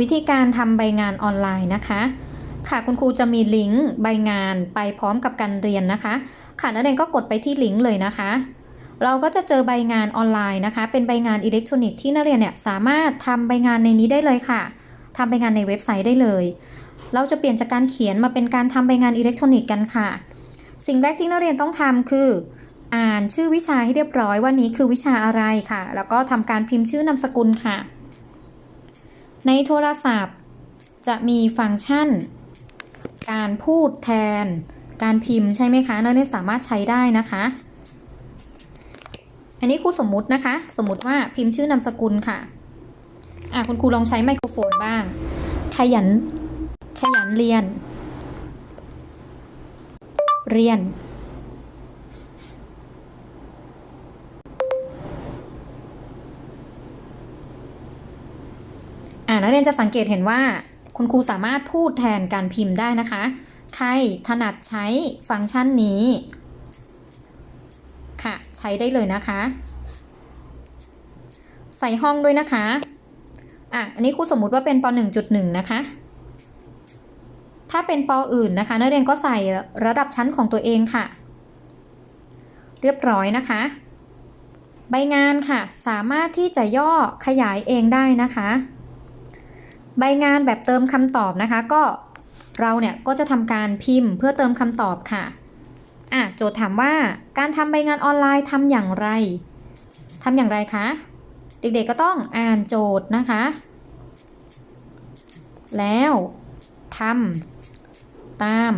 วิธีการทำใบงานออนไลน์นะคะ ค่ะคุณครูจะมีลิงก์ใบงานไปพร้อมกับการเรียนนะคะ ค่ะนักเรียนก็กดไปที่ลิงก์เลยนะคะ เราก็จะเจอใบงานออนไลน์นะคะ เป็นใบงานอิเล็กทรอนิกส์ที่นักเรียนเนี่ยสามารถทำใบงานในนี้ได้เลยค่ะทำใบงานในเว็บไซต์ได้เลย เราจะเปลี่ยนจากการเขียนมาเป็นการทำใบงานอิเล็กทรอนิกส์กันค่ะ สิ่งแรกที่นักเรียนต้องทำคืออ่านชื่อวิชาให้เรียบร้อยว่านี้คือวิชาอะไรค่ะ แล้วก็ทำการพิมพ์ชื่อนามสกุลค่ะ ในโทรศัพท์ จะมีฟังก์ชัน การพูดแทน การพิมพ์ใช่ไหมคะนักเรียนสามารถใช้ได้นะคะ อันนี้ครูสมมุตินะคะ สมมุติว่าพิมพ์ชื่อนามสกุลค่ะอะคุณครูลองใช้ไมโครโฟนบ้าง ขยัน ขยันเรียน เรียน อ่านักเรียนจะสังเกตเห็นว่าคุณครูสามารถพูดแทนการพิมพ์ได้นะคะ ใครถนัดใช้ฟังก์ชันนี้ ค่ะ ใช้ได้เลยนะคะ ใส่ห้องด้วยนะคะ อะ อันนี้ครูสมมุติว่าเป็นป .1.1 นะคะ ถ้าเป็นปอื่นนะคะ นักเรียนก็ใส่ระดับชั้นของตัวเองค่ะ เรียบร้อยนะคะ ใบงานค่ะ สามารถที่จะย่อขยายเองได้นะคะ ใบงานแบบเติมคำตอบนะคะ ก็เราเนี่ยก็จะทำการพิมพ์เพื่อเติมคำตอบค่ะอะโจทย์ถามว่าการทำใบงานออนไลน์ทำอย่างไรทำอย่างไรคะ เด็กๆก็ต้องอ่านโจทย์นะคะ แล้วทำตาม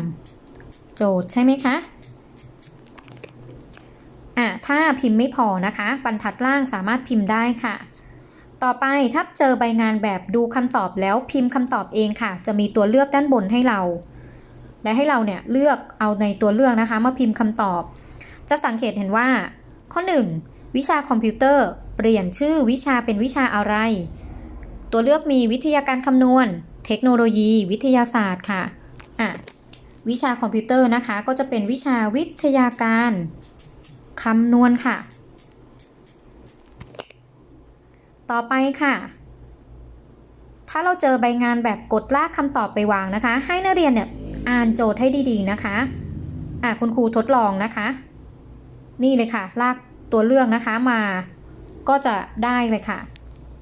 โจทย์ใช่ไหมคะอะถ้าพิมพ์ไม่พอนะคะ บรรทัดล่างสามารถพิมพ์ได้ค่ะ ต่อไปถ้าเจอใบงานแบบดูคำตอบแล้วพิมพ์คำตอบเองค่ะ จะมีตัวเลือกด้านบนให้เรา และให้เราเนี่ยเลือกเอาในตัวเลือกนะคะมาพิมพ์คำตอบ จะสังเกตเห็นว่า ข้อ 1 วิชาคอมพิวเตอร์เปลี่ยนชื่อวิชาเป็นวิชาอะไร ตัวเลือกมีวิทยาการคำนวณ เทคโนโลยี วิทยาศาสตร์ค่ะอะวิชาคอมพิวเตอร์นะคะ ก็จะเป็นวิชาวิทยาการคำนวณค่ะ ต่อไปค่ะ ถ้าเราเจอใบงานแบบกดลากคำตอบไปวางนะคะ ให้นักเรียนเนี่ยอ่านโจทย์ให้ดีๆนะคะ อะคุณครูทดลองนะคะ นี่เลยค่ะ ลากตัวเลือกนะคะมา ก็จะได้เลยค่ะ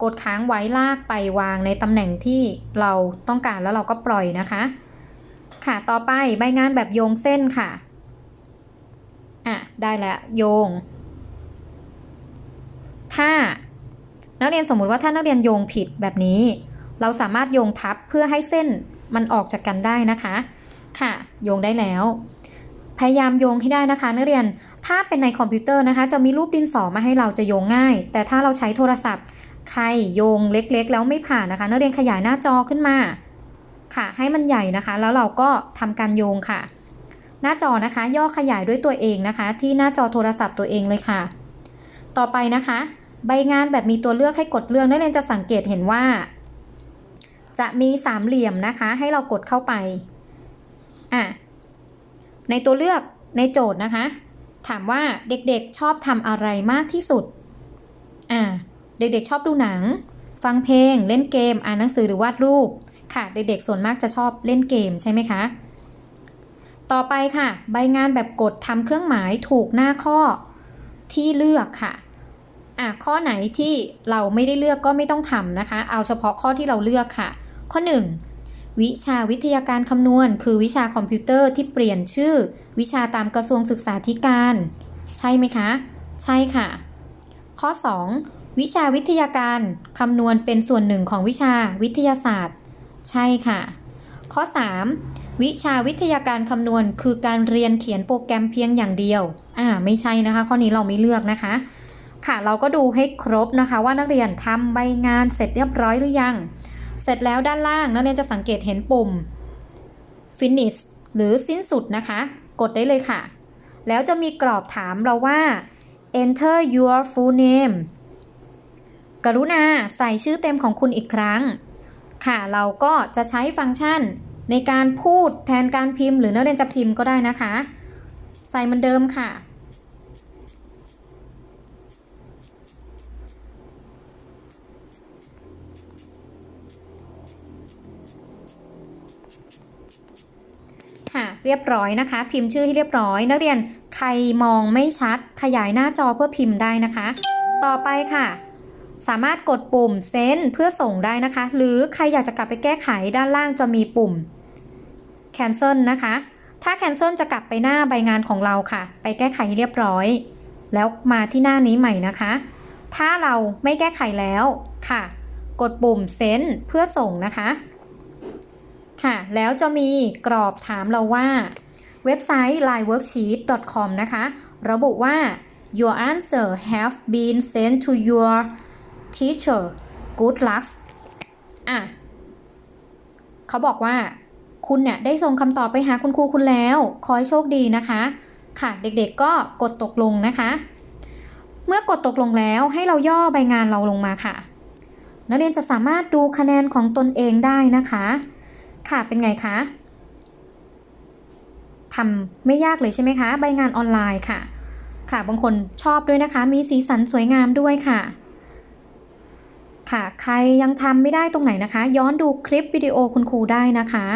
กดค้างไว้ลากไปวางในตำแหน่งที่เราต้องการแล้วเราก็ปล่อยนะคะ ค่ะต่อไปใบงานแบบโยงเส้นค่ะอะได้แล้วโยง ถ้า นักเรียนสมมุติว่าถ้านักเรียนโยงผิดแบบนี้ เราสามารถโยงทับเพื่อให้เส้นมันออกจากกันได้นะคะ ค่ะ โยงได้แล้ว พยายามโยงให้ได้นะคะ นักเรียน ถ้าเป็นในคอมพิวเตอร์นะคะ จะมีรูปดินสอมาให้เราจะโยงง่าย แต่ถ้าเราใช้โทรศัพท์ ใครโยงเล็กๆ แล้วไม่ผ่านนะคะ นักเรียนขยายหน้าจอขึ้นมา ค่ะ ให้มันใหญ่นะคะ แล้วเราก็ทำการโยงค่ะ หน้าจอนะคะ ย่อขยายด้วยตัวเองนะคะ ที่หน้าจอโทรศัพท์ตัวเองเลยค่ะ ต่อไปนะคะ ใบงานแบบมีตัวเลือกให้กดเลือกนักเรียนจะสังเกตเห็นว่า จะมีสามเหลี่ยมนะคะ ให้เรากดเข้าไปอะในตัวเลือกในโจทย์นะคะ ถามว่าเด็กๆชอบทำอะไรมากที่สุดอ่าเด็กๆชอบดูหนัง ฟังเพลง เล่นเกม อ่านหนังสือหรือวาดรูปค่ะ เด็กๆส่วนมากจะชอบเล่นเกมใช่ไหมคะ ต่อไปค่ะ ใบงานแบบกดทำเครื่องหมายถูกหน้าข้อที่เลือกค่ะ อะข้อไหนที่เราไม่ได้เลือกก็ไม่ต้องทำนะคะ เอาเฉพาะข้อที่เราเลือกค่ะ ข้อ 1 วิชาวิทยาการคำนวณ คือวิชาคอมพิวเตอร์ที่เปลี่ยนชื่อ วิชาตามกระทรวงศึกษาธิการ ใช่ไหมคะ ใช่ค่ะ ข้อ 2 วิชาวิทยาการคำนวณเป็นส่วนหนึ่งของวิชาวิทยาศาสตร์ ใช่ค่ะ ข้อ 3 วิชาวิทยาการคำนวณ คือการเรียนเขียนโปรแกรมเพียงอย่างเดียว อ่าไม่ใช่นะคะ ข้อนี้เราไม่เลือกนะคะ ค่ะเราก็ดูให้ครบนะคะ ว่านักเรียนทำใบงานเสร็จเรียบร้อยหรือยัง เสร็จแล้วด้านล่างนักเรียนจะสังเกตเห็นปุ่ม finish หรือสิ้นสุดนะคะ กดได้เลยค่ะ แล้วจะมีกรอบถามเราว่า enter your full name กรุณาใส่ชื่อเต็มของคุณอีกครั้ง ค่ะเราก็จะใช้ฟังก์ชันในการพูดแทนการพิมพ์ หรือนักเรียนจะพิมพ์ก็ได้นะคะ ใส่เหมันเดิมค่ะ ค่ะ เรียบร้อยนะคะ พิมพ์ชื่อให้เรียบร้อย นักเรียนใครมองไม่ชัด ขยายหน้าจอเพื่อพิมพ์ได้นะคะ ต่อไปค่ะ สามารถกดปุ่มเซนเพื่อส่งได้นะคะ หรือใครอยากจะกลับไปแก้ไขด้านล่างจะมีปุ่ม cancel นะคะ ถ้า cancel จะกลับไปหน้าใบงานของเราค่ะ ไปแก้ไขเรียบร้อย แล้วมาที่หน้านี้ใหม่นะคะ ถ้าเราไม่แก้ไขแล้วค่ะ กดปุ่มเซนเพื่อส่งนะคะ ค่ะ แล้วจะมีกรอบถามเราว่า เว็บไซต์ lineworksheet.com นะคะ ระบุว่า your answer have been sent to your teacher good luck อะเขาบอกว่าคุณเนี่ยได้ส่งคำตอบไปหาคุณครูคุณแล้วขอให้โชคดีนะคะ ค่ะ เด็กๆก็กดตกลงนะคะ เมื่อกดตกลงแล้วให้เราย่อใบงานเราลงมาค่ะ นักเรียนจะสามารถดูคะแนนของตนเองได้นะคะ ค่ะเป็นไงคะทำไม่ยากเลยใช่ไหมคะ ใบงานออนไลน์ค่ะ ค่ะบางคนชอบด้วยนะคะ มีสีสันสวยงามด้วยค่ะ ค่ะ ใครยังทำไม่ได้ตรงไหนนะคะ ย้อนดูคลิปวิดีโอคุณครูได้นะคะ